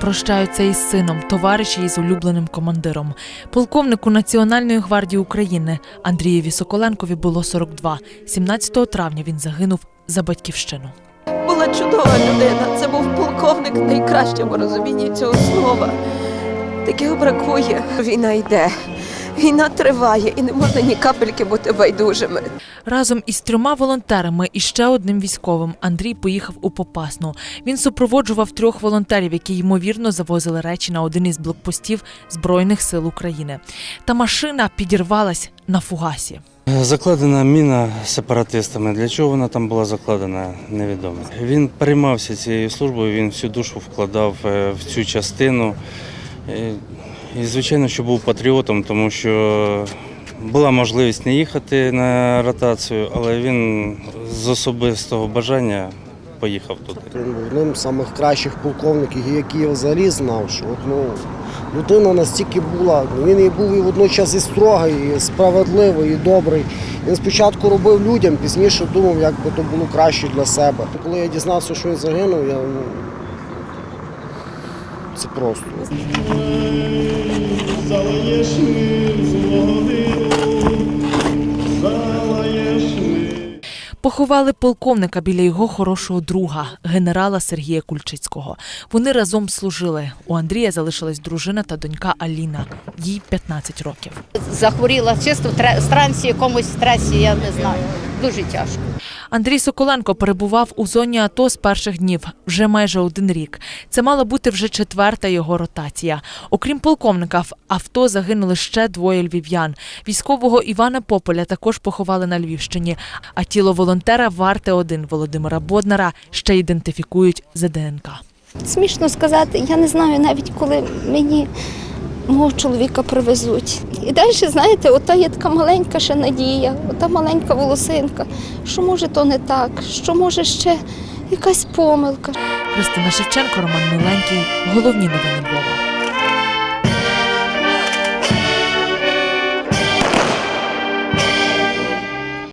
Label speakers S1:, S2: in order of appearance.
S1: прощаються із сином, товариші із улюбленим командиром. Полковнику Національної гвардії України Андрієві Соколенкові було 42. 17 травня він загинув за батьківщину.
S2: Була чудова людина. Це був полковник в найкращому розумінні цього слова. Таких бракує. Війна йде, війна триває, і не можна ні капельки бути байдужими.
S1: Разом із трьома волонтерами і ще одним військовим Андрій поїхав у Попасну. Він супроводжував трьох волонтерів, які ймовірно завозили речі на один із блокпостів Збройних сил України. Та машина підірвалась на фугасі.
S3: Закладена міна сепаратистами. Для чого вона там була закладена, невідомо. Він переймався цією службою, він всю душу вкладав е, в цю частину. І, звичайно, що був патріотом, тому що була можливість не їхати на ротацію, але він з особистого бажання поїхав туди.
S4: Він був одним з самих кращих полковників, які я взагалі знав, що от, ну, людина настільки була, ну, він і був і водночас і строгий, і справедливий, і добрий. Він спочатку робив людям, пізніше думав, як би то було краще для себе. Коли я дізнався, що він загинув, я ну, це просто.
S1: Поховали полковника біля його хорошого друга, генерала Сергія Кульчицького. Вони разом служили. У Андрія залишилась дружина та донька Аліна. Їй 15 років.
S5: захворіла чисто в тре- якомусь стресі, я не знаю. Дуже тяжко.
S1: Андрій Соколенко перебував у зоні АТО з перших днів вже майже один рік. Це мала бути вже четверта його ротація. Окрім полковника, в авто загинули ще двоє львів'ян. Військового Івана Пополя також поховали на Львівщині. А тіло волонтера варте один Володимира Боднара ще ідентифікують за ДНК.
S6: Смішно сказати, я не знаю навіть коли мені мого чоловіка привезуть. І далі, знаєте, ота є така маленька ще надія, ота маленька волосинка, що може то не так, що може ще якась помилка.
S1: Христина Шевченко, Роман Миленький. Головні новини Львова.